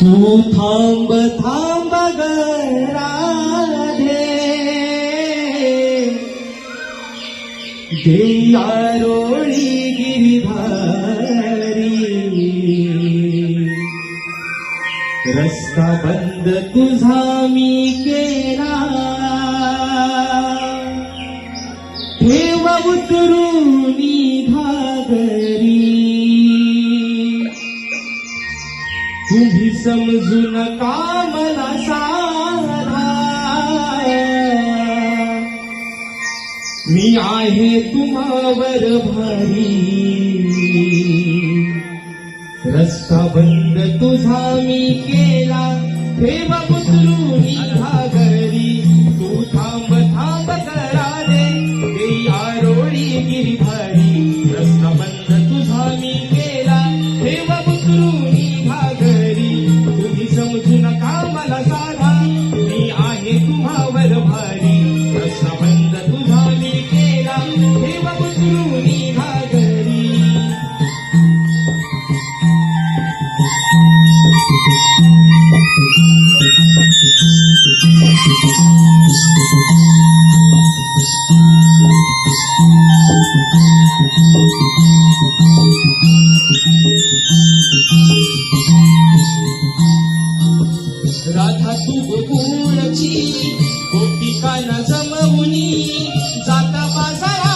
तू थांब थांब ग राधे. देयारोळी गिरिधारी. रस्ता बंद तुझा मी केला. ठेव उतरून घागरी. तुम्ही समजून नका साधा मी आहे तुम्हावर भारी. रस्ता बंद तुझा मी केला. ठेव उतरून घागरी तू थांब थांब करा दे देई आरोळी गिरधारी राधा तू गोकुळची गोपिका न जमवुनी जाता बाजारात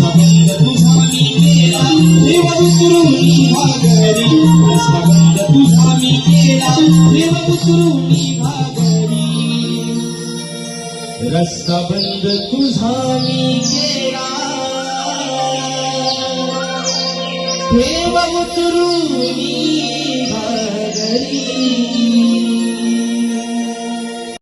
रस्ता बंद तुझा मी केला. देव उतरून तुझा मी केला रस्ता बंद तुझा मी केला उतरून